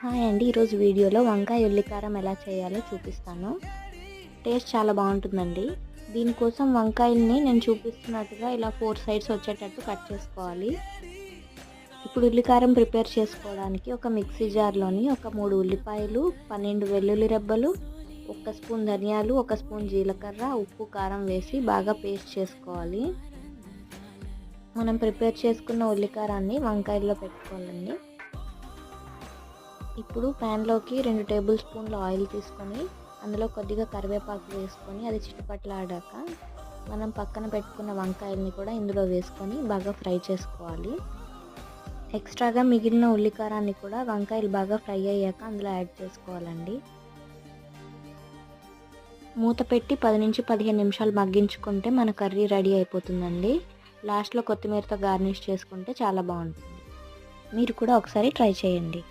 Hi అండి ఈరోజు వీడియోలో వంకాయ ఉల్లికారం ఎలా చేయాలో చూపిస్తాను. టేస్ట్ చాలా బాగుంటుందండి. దీనికోసం వంకాయల్ని నేను చూపిస్తున్నట్టుగా ఇలా ఫోర్ సైడ్స్ వచ్చేటట్టు కట్ చేసుకోవాలి. ఇప్పుడు ఉల్లికారం ప్రిపేర్ చేసుకోవడానికి ఒక మిక్సీ జార్లోని ఒక మూడు ఉల్లిపాయలు పన్నెండు వెల్లుల్లి రెబ్బలు ఒక స్పూన్ ధనియాలు ఒక స్పూన్ జీలకర్ర ఉప్పు కారం వేసి బాగా పేస్ట్ చేసుకోవాలి. మనం ప్రిపేర్ చేసుకున్న ఉల్లికారాన్ని వంకాయల్లో పెట్టుకోవాలండి. ఇప్పుడు ప్యాన్లోకి రెండు టేబుల్ స్పూన్ల ఆయిల్ తీసుకొని అందులో కొద్దిగా కరివేపాకు వేసుకొని అది చిట్టుపట్లాడాక మనం పక్కన పెట్టుకున్న వంకాయల్ని కూడా ఇందులో వేసుకొని బాగా ఫ్రై చేసుకోవాలి. ఎక్స్ట్రాగా మిగిలిన ఉల్లికారాన్ని కూడా వంకాయలు బాగా ఫ్రై అయ్యాక అందులో యాడ్ చేసుకోవాలండి. మూత పెట్టి పది నుంచి పదిహేను నిమిషాలు మగ్గించుకుంటే మన కర్రీ రెడీ అయిపోతుందండి. లాస్ట్లో కొత్తిమీరతో గార్నిష్ చేసుకుంటే చాలా బాగుంటుంది. మీరు కూడా ఒకసారి ట్రై చేయండి.